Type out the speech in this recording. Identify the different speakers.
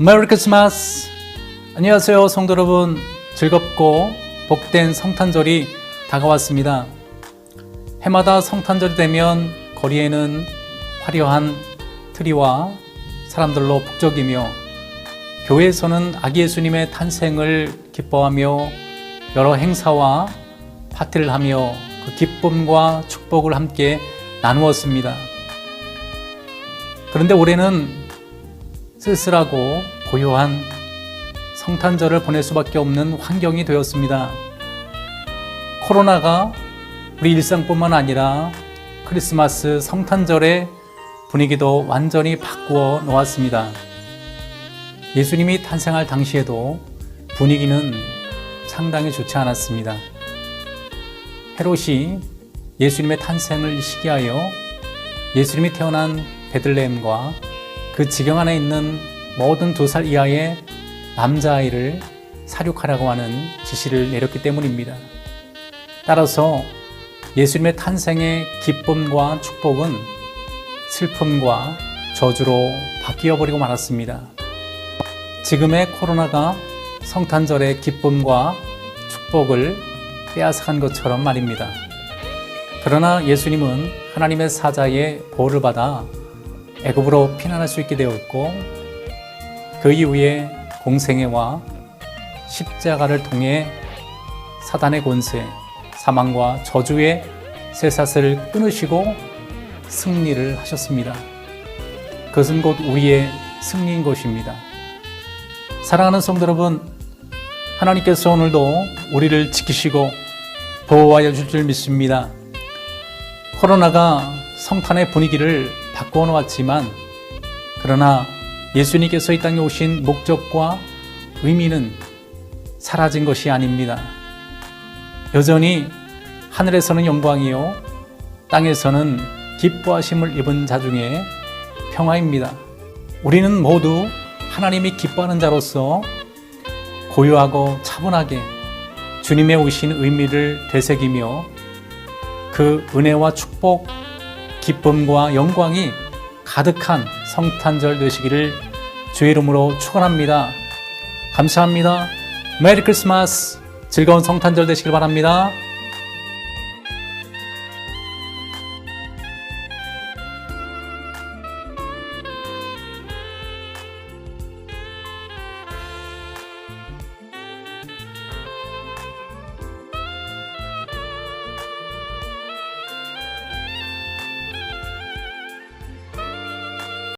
Speaker 1: 메리 크리스마스! 안녕하세요, 성도 여러분. 즐겁고 복된 성탄절이 다가왔습니다. 해마다 성탄절이 되면 거리에는 화려한 트리와 사람들로 북적이며 교회에서는 아기 예수님의 탄생을 기뻐하며 여러 행사와 파티를 하며 그 기쁨과 축복을 함께 나누었습니다. 그런데 올해는 쓸쓸하고 고요한 성탄절을 보낼 수밖에 없는 환경이 되었습니다. 코로나가 우리 일상뿐만 아니라 크리스마스 성탄절의 분위기도 완전히 바꾸어 놓았습니다. 예수님이 탄생할 당시에도 분위기는 상당히 좋지 않았습니다. 헤롯이 예수님의 탄생을 시기하여 예수님이 태어난 베들레헴과 그 지경 안에 있는 모든 두 살 이하의 남자아이를 사륙하라고 하는 지시를 내렸기 때문입니다. 따라서 예수님의 탄생의 기쁨과 축복은 슬픔과 저주로 바뀌어 버리고 말았습니다. 지금의 코로나가 성탄절의 기쁨과 축복을 빼앗아간 것처럼 말입니다. 그러나 예수님은 하나님의 사자의 보호를 받아 애굽으로 피난할 수 있게 되었고 그 이후에 공생애와 십자가를 통해 사단의 권세, 사망과 저주의 쇠사슬을 끊으시고 승리를 하셨습니다. 그것은 곧 우리의 승리인 것입니다. 사랑하는 성도 여러분, 하나님께서 오늘도 우리를 지키시고 보호하여 줄 줄 믿습니다. 코로나가 성탄의 분위기를 바꾸어 놓았지만, 그러나 예수님께서 이 땅에 오신 목적과 의미는 사라진 것이 아닙니다. 여전히 하늘에서는 영광이요, 땅에서는 기뻐하심을 입은 자 중에 평화입니다. 우리는 모두 하나님이 기뻐하는 자로서 고요하고 차분하게 주님의 오신 의미를 되새기며 그 은혜와 축복, 기쁨과 영광이 가득한 성탄절 되시기를 주의 이름으로 축원합니다. 감사합니다. 메리 크리스마스 즐거운 성탄절 되시길 바랍니다.